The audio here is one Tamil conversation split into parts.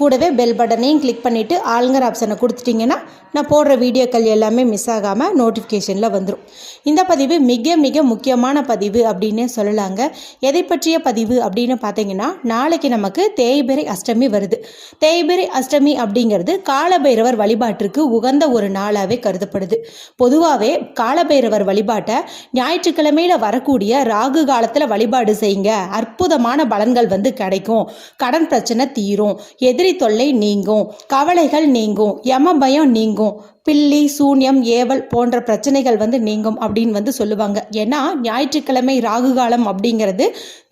கூடவே பெல் பட்டனையும் கிளிக் பண்ணிவிட்டு ஆளுங்கர் ஆப்ஷனை கொடுத்துட்டிங்கன்னா நான் போடுற வீடியோக்கள் எல்லாமே மிஸ் ஆகாமல் நோட்டிஃபிகேஷனில் வந்துடும் இந்த பதிவு மிக மிக முக்கியமான பதிவு அப்படின்னே சொல்லலாங்க. எதை பற்றிய பதிவு அப்படின்னு பார்த்தீங்கன்னா நாளைக்கு நமக்கு தேய்பிரை அஷ்டமி வருது. தேய்பிரை அஷ்டமி அப்படிங்கிறது காலபைரவர் வழிபாட்டிற்கு உகந்த ஒரு நாளாகவே கருதப்படுது. பொதுவாகவே காலபைரவர் வழிபாட்டை ஞாயிற்றுக்கிழமையில் வரக்கூடிய ராகு காலத்தில் வழிபாடு செய்யுங்க. அற்புதமான பலன்கள் வந்து கிடைக்கும். கடன் பிரச்சனை தீரும். எதிர் தொல்லை நீங்கும் கவலைகள் நீங்கும் யம பயம் நீங்கும் பில்லி சூன்யம் ஏவல் போன்ற பிரச்சனைகள் வந்து நீங்கும் அப்படின்னு வந்து சொல்லுவாங்க. ஏன்னா ஞாயிற்றுக்கிழமை ராகு காலம் அப்படிங்கிறது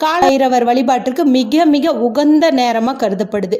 காலைரவர் வழிபாட்டிற்கு மிக மிக உகந்த நேரமாக கருதப்படுது.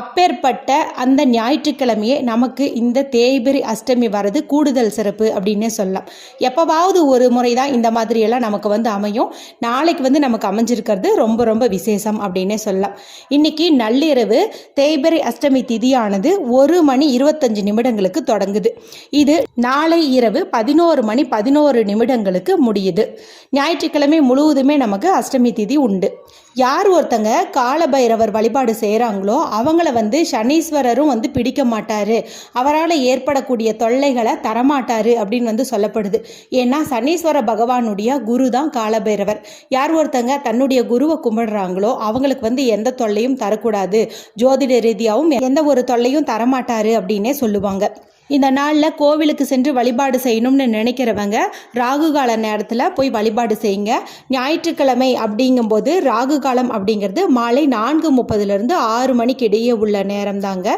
அப்பேற்பட்ட அந்த ஞாயிற்றுக்கிழமையே நமக்கு இந்த தேய்பிரி அஷ்டமி வர்றது கூடுதல் சிறப்பு அப்படின்னே சொல்லலாம். எப்போவாவது ஒரு முறை தான் இந்த மாதிரியெல்லாம் நமக்கு வந்து அமையும். நாளைக்கு வந்து நமக்கு அமைஞ்சிருக்கிறது ரொம்ப ரொம்ப விசேஷம் அப்படின்னே சொல்லலாம். இன்னைக்கு நள்ளிரவு தேய்பெரி அஷ்டமி திதியானது ஒரு மணி இருபத்தஞ்சு நிமிடங்களுக்கு தொடங்குது. இது நாளை இரவு பதினோரு மணி பதினோரு நிமிடங்களுக்கு முடியுது. ஞாயிற்றுக்கிழமை முழுவதுமே நமக்கு அஷ்டமி திதி உண்டு. யார் ஒருத்தங்க காலபைரவர் வழிபாடு செய்கிறாங்களோ அவங்கள வந்து சனீஸ்வரரும் வந்து பிடிக்க மாட்டாரு. அவரால் ஏற்படக்கூடிய தொல்லைகளை தரமாட்டாரு அப்படின்னு வந்து சொல்லப்படுது. ஏன்னா சனீஸ்வர பகவானுடைய குரு தான் காலபைரவர். யார் ஒருத்தங்க தன்னுடைய குருவை கும்பிடுறாங்களோ அவங்களுக்கு வந்து எந்த தொல்லையும் தரக்கூடாது. ஜோதிட ரீதியாகவும் எந்த ஒரு தொல்லையும் தரமாட்டாரு அப்படின்னே சொல்லுவாங்க. இந்த நாளில் கோவிலுக்கு சென்று வழிபாடு செய்யணும்னு நினைக்கிறவங்க ராகு கால நேரத்தில் போய் வழிபாடு செய்யுங்க. ஞாயிற்றுக்கிழமை அப்படிங்கும்போது ராகு காலம் அப்படிங்கிறது மாலை நான்கு முப்பதுலேருந்து ஆறு மணிக்கு இடையே உள்ள நேரம் தாங்க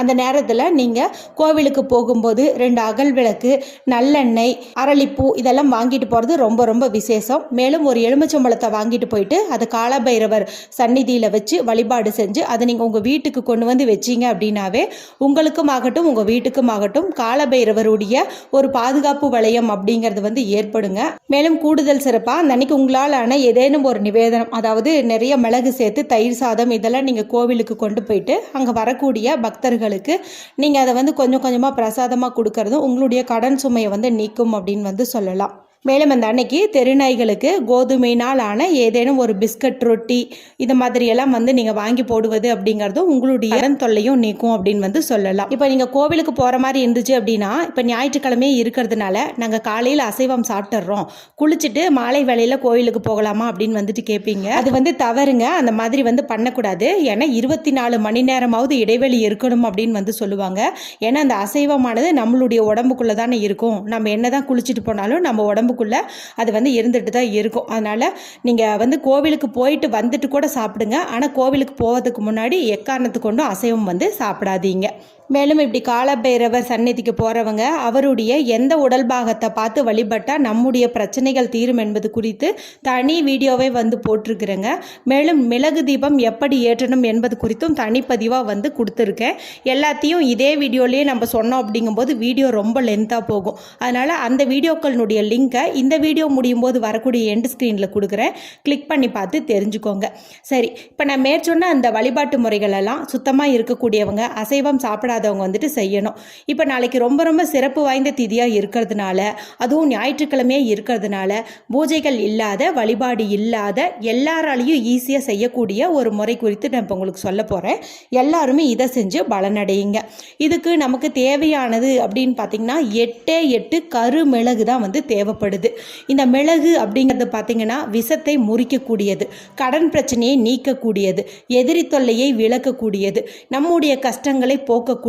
அந்த நேரத்தில் நீங்கள் கோவிலுக்கு போகும்போது ரெண்டு அகல் விளக்கு நல்லெண்ணெய் அரளிப்பூ இதெல்லாம் வாங்கிட்டு போகிறது ரொம்ப ரொம்ப விசேஷம். மேலும் ஒரு எலுமிச்சம்பழத்தை வாங்கிட்டு போயிட்டு அது காலபைரவர் சந்நிதியில் வச்சு வழிபாடு செஞ்சு அதை நீங்கள் உங்கள் வீட்டுக்கு கொண்டு வந்து வச்சீங்க அப்படின்னாவே உங்களுக்கும் ஆகட்டும் உங்கள் வீட்டுக்கும் ஆகட்டும் காலபைரவருடைய ஒரு பாதுகாப்பு வளையம் அப்படிங்கிறது வந்து ஏற்படுங்க. மேலும் கூடுதல் சிறப்பாக அந்த அன்னைக்கு உங்களால் ஆன ஏதேனும் ஒரு நிவேதனம் அதாவது நிறைய மிளகு சேர்த்து தயிர் சாதம் இதெல்லாம் நீங்கள் கோவிலுக்கு கொண்டு போயிட்டு அங்கே வரக்கூடிய பக்தர்களுக்கு நீங்கள் அதை வந்து கொஞ்சம் கொஞ்சமாக பிரசாதமாக கொடுக்கறதும் உங்களுடைய கடன் சுமையை வந்து நீக்கும் அப்படின்னு வந்து சொல்லலாம். மேலும் அந்த அன்னைக்கு தெருநாய்களுக்கு கோதுமையினால் ஆன ஏதேனும் ஒரு பிஸ்கட் ரொட்டி இது மாதிரியெல்லாம் வந்து நீங்கள் வாங்கி போடுவது அப்படிங்கிறதும் உங்களுடைய இடம் தொல்லையும் நீக்கும் அப்படின்னு வந்து சொல்லலாம். இப்போ நீங்கள் கோவிலுக்கு போகிற மாதிரி இருந்துச்சு அப்படின்னா இப்போ ஞாயிற்றுக்கிழமையே இருக்கிறதுனால நாங்கள் காலையில் அசைவம் சாப்பிட்றோம் குளிச்சுட்டு மாலை வேலையில் கோவிலுக்கு போகலாமா அப்படின்னு வந்துட்டு கேட்பீங்க அது வந்து தவறுங்க. அந்த மாதிரி வந்து பண்ணக்கூடாது. ஏன்னா இருபத்தி நாலு மணி நேரமாவது இடைவெளி இருக்கணும் அப்படின்னு வந்து சொல்லுவாங்க. ஏன்னா அந்த அசைவமானது நம்மளுடைய உடம்புக்குள்ளே தானே இருக்கும். நம்ம என்ன தான் குளிச்சுட்டு போனாலும் நம்ம உடம்பு உடம்புக்குள்ளே அது வந்து இருந்துட்டு தான் இருக்கும். அதனால் நீங்கள் வந்து கோவிலுக்கு போயிட்டு வந்துட்டு கூட சாப்பிடுங்க. ஆனால் கோவிலுக்கு போவதுக்கு முன்னாடி எக்காரணத்து கொண்டும் அசைவம் வந்து சாப்பிடாதீங்க. மேலும் இப்படி காலபைரவர் சந்நிதிக்கு போகிறவங்க அவருடைய எந்த உடல் பாகத்தை பார்த்து வழிபட்டால் நம்முடைய பிரச்சனைகள் தீரும் என்பது குறித்து தனி வீடியோவை வந்து போட்டிருக்கிறேங்க. மேலும் மிளகு தீபம் எப்படி ஏற்றணும் என்பது குறித்தும் தனிப்பதிவாக வந்து கொடுத்துருக்கேன். எல்லாத்தையும் இதே வீடியோலேயே நம்ம சொன்னோம் அப்படிங்கும்போது வீடியோ ரொம்ப லென்த்தாக போகும். அதனால் அந்த வீடியோக்களினுடைய லிங்க்கை இந்த வீடியோ முடியும் போது வரக்கூடிய எண்டு ஸ்க்ரீனில் கொடுக்குறேன். கிளிக் பண்ணி பார்த்து தெரிஞ்சுக்கோங்க. சரி இப்போ நான் மேற்சொன்ன அந்த வழிபாட்டு முறைகளெல்லாம் சுத்தமாக இருக்கக்கூடியவங்க அசைவம் சாப்பிடாதவங்க வந்துட்டு செய்யணும். இப்போ நாளைக்கு ரொம்ப ரொம்ப சிறப்பு வாய்ந்த திதியாக இருக்கிறதுனால அதுவும் ஞாயிற்றுக்கிழமையாக இருக்கிறதுனால பூஜைகள் இல்லாத வழிபாடு இல்லாத எல்லாராலையும் ஈஸியாக செய்யக்கூடிய ஒரு முறை குறித்து நான் இப்போ உங்களுக்கு சொல்ல போகிறேன் எல்லாருமே இதை செஞ்சு பலனடையுங்க. இதுக்கு நமக்கு தேவையானது அப்படின்னு பார்த்தீங்கன்னா எட்டே எட்டு கரு மிளகு தான் வந்து தேவைப்படுது. இந்த மிளகு அப்படிங்கிறது பார்த்தீங்கன்னா விஷத்தை முறிக்கக்கூடியது கடன் பிரச்சனையை நீக்கக்கூடியது எதிரி தொல்லையை விளக்கக்கூடியது நம்முடைய கஷ்டங்களை போக்கக்கூடியது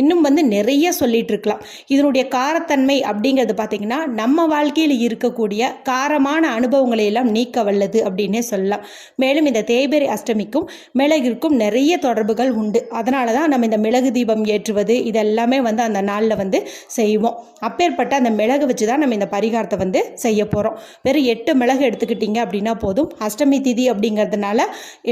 இன்னும் வந்து நிறைய சொல்லிட்டு இருக்கலாம் இதனுடைய காரத்தன்மை அப்படிங்கிறது பார்த்தீங்கன்னா நம்ம வாழ்க்கையில் இருக்கக்கூடிய காரமான அனுபவங்களை எல்லாம் நீக்க வல்லது அப்படின்னே சொல்லலாம். மேலும் இந்த தேய்பெரி அஷ்டமிக்கும் மிளகிற்கும் நிறைய தொடர்புகள் உண்டு. அதனால தான் நம்ம இந்த மிளகு தீபம் ஏற்றுவது இதெல்லாமே வந்து அந்த நாளில் வந்து செய்வோம். அப்பேற்பட்ட அந்த மிளகு வச்சு தான் நம்ம இந்த பரிகாரத்தை வந்து செய்ய போகிறோம் வெறும் எட்டு மிளகு எடுத்துக்கிட்டிங்க அப்படின்னா போதும். அஷ்டமி திதி அப்படிங்கிறதுனால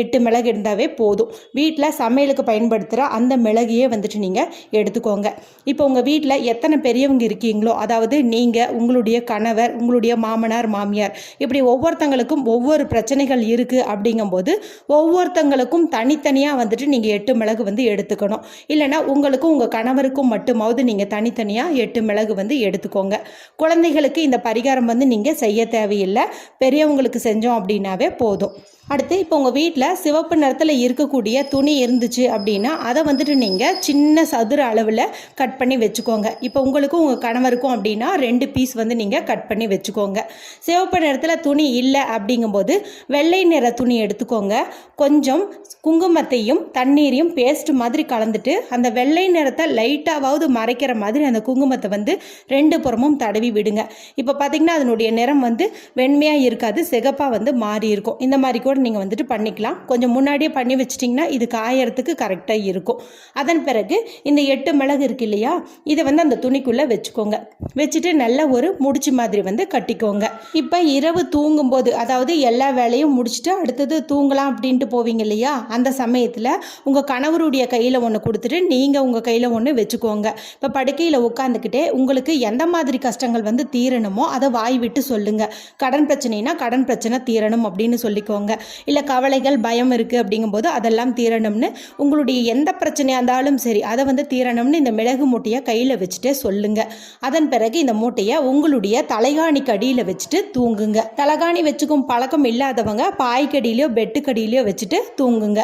எட்டு மிளகு இருந்தாவே போதும். வீட்டில் சமையலுக்கு பயன்படுத்துகிற அந்த மிளகையே வந்துட்டு வந்துட்டு நீங்கள் எடுத்துக்கோங்க. இப்போ உங்கள் வீட்டில் எத்தனை பெரியவங்க இருக்கீங்களோ அதாவது நீங்கள் உங்களுடைய கணவர் உங்களுடைய மாமனார் மாமியார் இப்படி ஒவ்வொருத்தங்களுக்கும் ஒவ்வொரு பிரச்சனைகள் இருக்குது அப்படிங்கும்போது ஒவ்வொருத்தங்களுக்கும் தனித்தனியாக வந்துட்டு நீங்கள் எட்டு மிளகு வந்து எடுத்துக்கணும். இல்லைன்னா உங்களுக்கும் உங்கள் கணவருக்கும் மட்டுமாவது நீங்கள் தனித்தனியாக எட்டு மிளகு வந்து எடுத்துக்கோங்க. குழந்தைகளுக்கு இந்த பரிகாரம் வந்து நீங்கள் செய்ய தேவையில்லை. பெரியவங்களுக்கு செஞ்சோம் அப்படின்னாவே போதும். அடுத்து இப்போ உங்கள் வீட்டில் சிவப்பு நிறத்தில் இருக்கக்கூடிய துணி இருந்துச்சு அப்படின்னா அதை வந்துட்டு நீங்கள் சின்ன சதுர அளவில் கட் பண்ணி வச்சுக்கோங்க. இப்போ உங்களுக்கும் உங்கள் கணவருக்கும் அப்படின்னா ரெண்டு பீஸ் வந்து நீங்கள் கட் பண்ணி வச்சுக்கோங்க. சிவப்பு நிறத்தில் துணி இல்லை அப்படிங்கும்போது வெள்ளை நிற துணி எடுத்துக்கோங்க. கொஞ்சம் குங்குமத்தையும் தண்ணீரையும் பேஸ்ட் மாதிரி கலந்துட்டு அந்த வெள்ளை நிறத்தை லைட்டாவது மறைக்கிற மாதிரி அந்த குங்குமத்தை வந்து ரெண்டு புறமும் தடவி விடுங்க. இப்போ பார்த்தீங்கன்னா அதனுடைய நிறம் வந்து வெண்மையாக இருக்காது சிகப்பாக வந்து மாறி இருக்கும். இந்த மாதிரி கூட நீங்கள் வந்துட்டு பண்ணிக்கலாம். கொஞ்சம் முன்னாடியே பண்ணி வச்சிட்டிங்கன்னா இது காயறதுக்கு கரெக்டாக இருக்கும். அதன் பிறகு இந்த எட்டு மிளகு இருக்கு இல்லையா? இதை வந்து அந்த துணிக்குள்ளே வச்சுக்கோங்க. வச்சுட்டு நல்ல ஒரு முடிச்சு மாதிரி வந்து கட்டிக்கோங்க. இப்போ இரவு தூங்கும்போது அதாவது எல்லா வேலையும் முடிச்சுட்டு அடுத்தது தூங்கலாம் அப்படின்ட்டு போவீங்க இல்லையா? அந்த சமயத்தில் உங்கள் கணவருடைய கையில் ஒன்று கொடுத்துட்டு நீங்கள் உங்கள் கையில் ஒன்று வச்சுக்கோங்க. இப்போ படுக்கையில் உட்காந்துக்கிட்டே உங்களுக்கு எந்த மாதிரி கஷ்டங்கள் வந்து தீரணுமோ அதை வாய் விட்டு சொல்லுங்கள் கடன் பிரச்சனைனா கடன் பிரச்சனை தீரணும் அப்படின்னு சொல்லிக்கோங்க. இல்லை கவலைகள் பயம் இருக்குது அப்படிங்கும்போது அதெல்லாம் தீரணும்னு உங்களுடைய எந்த பிரச்சனையாக இருந்தாலும் சரி அதை வந்து தீரணும்னு இந்த மிளகு மூட்டையை கையில் வச்சுட்டே சொல்லுங்க. அதன் பிறகு இந்த மூட்டையை உங்களுடைய தலைகாணிக்கு அடியில் வச்சுட்டு தூங்குங்க. தலைகாணி வச்சுக்கும் பழக்கம் இல்லாதவங்க பாய்க்கடியிலையோ பெட்டுக்கடியிலையோ வச்சுட்டு தூங்குங்க.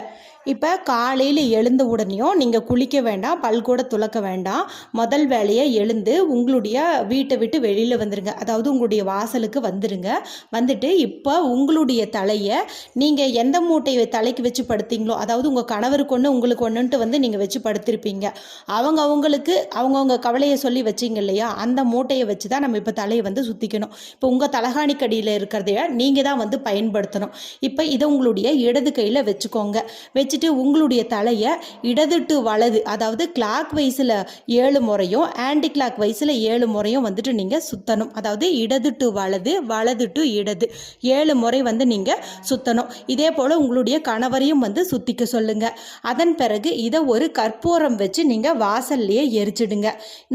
இப்போ காலையில் எழுந்த உடனேயும் நீங்கள் குளிக்க வேண்டாம் பல் கூட துலக்க வேண்டாம். முதல் வேலையை எழுந்து உங்களுடைய வீட்டை விட்டு வெளியில் வந்துடுங்க அதாவது உங்களுடைய வாசலுக்கு வந்துடுங்க வந்துட்டு இப்போ உங்களுடைய தலையை நீங்கள் எந்த மூட்டையை தலைக்கு வச்சு படுத்தீங்களோ அதாவது உங்கள் கணவருக்கு ஒன்று உங்களுக்கு ஒன்றுன்ட்டு வந்து நீங்கள் வச்சு படுத்திருப்பீங்க. அவங்க அவங்களுக்கு அவங்கவுங்க கவலையை சொல்லி வச்சிங்க இல்லையா? அந்த மூட்டையை வச்சு தான் நம்ம இப்போ தலையை வந்து சுற்றிக்கணும் இப்போ உங்கள் தலகாணிக்கடியில் இருக்கிறதைய நீங்கள் தான் வந்து பயன்படுத்தணும். இப்போ இதை உங்களுடைய இடது கையில் வச்சுக்கோங்க. வச்சு வச்சுட்டு உங்களுடைய தலையை இடது டு வலது அதாவது கிளாக் வைஸில் ஏழு முறையும் ஆன்டி கிளாக் வைஸில் ஏழு முறையும் வந்துட்டு நீங்கள் சுற்றணும் அதாவது இடது டு வலது வலது டு இடது. ஏழு முறை வந்து நீங்கள் சுற்றணும் இதே போல் உங்களுடைய கணவரையும் வந்து சுற்றிக்க சொல்லுங்கள் அதன் பிறகு இதை ஒரு கற்பூரம் வச்சு நீங்கள் வாசல்லையே எரிச்சிடுங்க.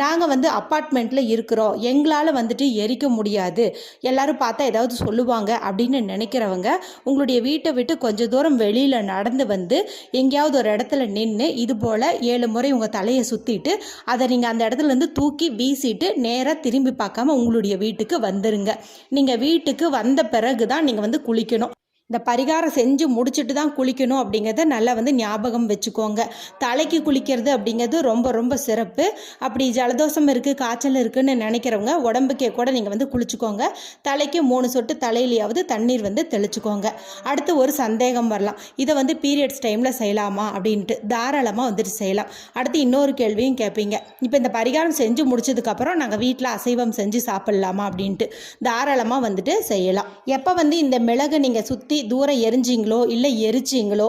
நாங்கள் வந்து அப்பார்ட்மெண்ட்டில் இருக்கிறோம். எங்களால் வந்துட்டு எரிக்க முடியாது. எல்லாரும் பார்த்தா ஏதாவது சொல்லுவாங்க அப்படின்னு நினைக்கிறவங்க உங்களுடைய வீட்டை விட்டு கொஞ்சம் தூரம் வெளியில் நடந்து வந்து எங்கேயாவது ஒரு இடத்துல நின்று இது போல் ஏழு முறை உங்கள் தலையை சுற்றிட்டு அதை நீங்கள் அந்த இடத்துல இருந்து தூக்கி வீசிட்டு நேராக திரும்பி பார்க்காம உங்களுடைய வீட்டுக்கு வந்துருங்க. நீங்கள் வீட்டுக்கு வந்த பிறகு தான் நீங்கள் வந்து குளிக்கணும். இந்த பரிகாரம் செஞ்சு முடிச்சுட்டு தான் குளிக்கணும் அப்படிங்கிறத நல்லா வந்து ஞாபகம் வச்சுக்கோங்க. தலைக்கு குளிக்கிறது அப்படிங்கிறது ரொம்ப ரொம்ப சிறப்பு. அப்படி ஜலதோஷம் இருக்குது காய்ச்சல் இருக்குதுன்னு நினைக்கிறவங்க உடம்புக்கே கூட நீங்கள் வந்து குளிச்சுக்கோங்க. தலைக்கு மூணு சொட்டு தலையிலையாவது தண்ணீர் வந்து தெளிச்சுக்கோங்க. அடுத்து ஒரு சந்தேகம் வரலாம். இதை வந்து பீரியட்ஸ் டைமில் செய்யலாமா அப்படின்ட்டு தாராளமாக வந்துட்டு செய்யலாம். அடுத்து இன்னொரு கேள்வியும் கேட்பீங்க இப்போ இந்த பரிகாரம் செஞ்சு முடிச்சதுக்கப்புறம் நாங்கள் வீட்டில் அசைவம் செஞ்சு சாப்பிட்லாமா அப்படின்ட்டு தாராளமாக வந்துட்டு செய்யலாம். எப்போ வந்து இந்த மிளகு நீங்கள் சுற்றி தூரம் எரிஞ்சிங்களோ இல்லை எரிச்சிங்களோ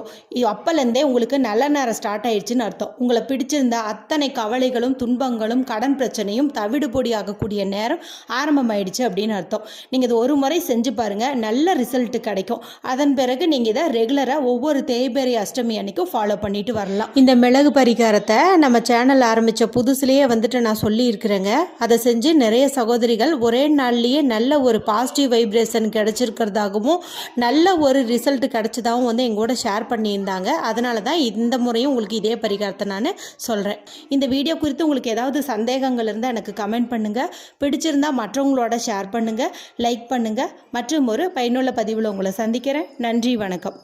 அப்போலேருந்தே உங்களுக்கு நல்ல நேரம் ஸ்டார்ட் ஆயிடுச்சுன்னு அர்த்தம். உங்களை பிடிச்சிருந்த அத்தனை கவலைகளும் துன்பங்களும் கடன் பிரச்சனையும் தவிடுபொடி ஆகக்கூடிய நேரம் ஆரம்பமாயிடுச்சு அப்படின்னு அர்த்தம். நீங்கள் இது ஒரு முறை செஞ்சு பாருங்கள் நல்ல ரிசல்ட் கிடைக்கும். அதன் பிறகு நீங்கள் இதை ரெகுலராக ஒவ்வொரு தேய்பெரி அஷ்டமி அன்னைக்கும் ஃபாலோ பண்ணிட்டு வரலாம். இந்த மிளகு பரிகாரத்தை நம்ம சேனல் ஆரம்பித்த புதுசுலேயே வந்துட்டு நான் சொல்லியிருக்கிறேங்க. அதை செஞ்சு நிறைய சகோதரிகள் ஒரே நாள்லேயே நல்ல ஒரு பாசிட்டிவ் வைப்ரேஷன் கிடைச்சிருக்கிறதாகவும் நல்ல ஒரு ரிசல்ட் கிடச்சதாகவும் வந்து எங்கூட ஷேர் பண்ணியிருந்தாங்க. அதனால தான் இந்த முறையும் உங்களுக்கு இதே பரிகாரத்தை நான் சொல்கிறேன் இந்த வீடியோ குறித்து உங்களுக்கு ஏதாவது சந்தேகங்கள் இருந்தால் எனக்கு கமெண்ட் பண்ணுங்கள் பிடிச்சிருந்தா மற்றவங்களோட ஷேர் பண்ணுங்கள் லைக் பண்ணுங்கள் மற்றும் ஒரு பயனுள்ள பதிவில் உங்களை சந்திக்கிறேன். நன்றி வணக்கம்.